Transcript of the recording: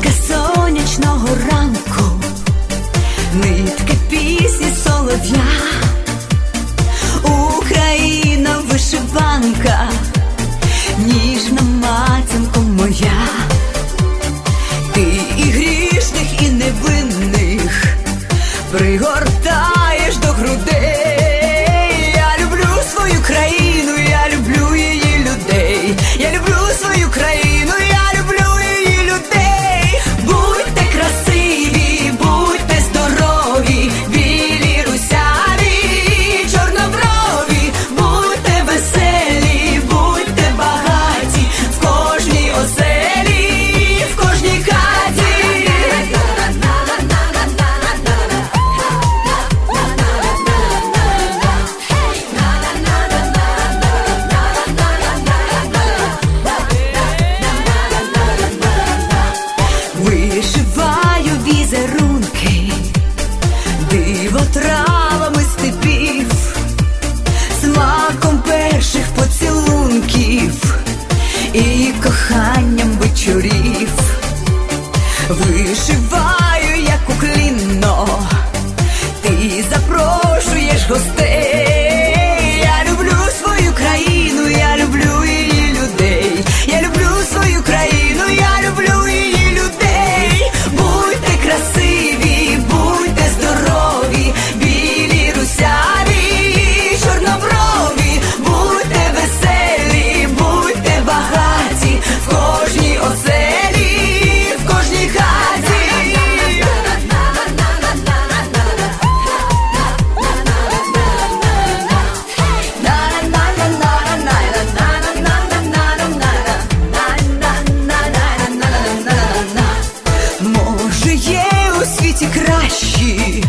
Нитка сонячного ранку, нитки пісні солов'я, Україна вишиванка, ніжна матінко моя, ти і грішних, і невинних пригорд. Вишиваю, як уклінно, ти запрошуєш гостей. краще.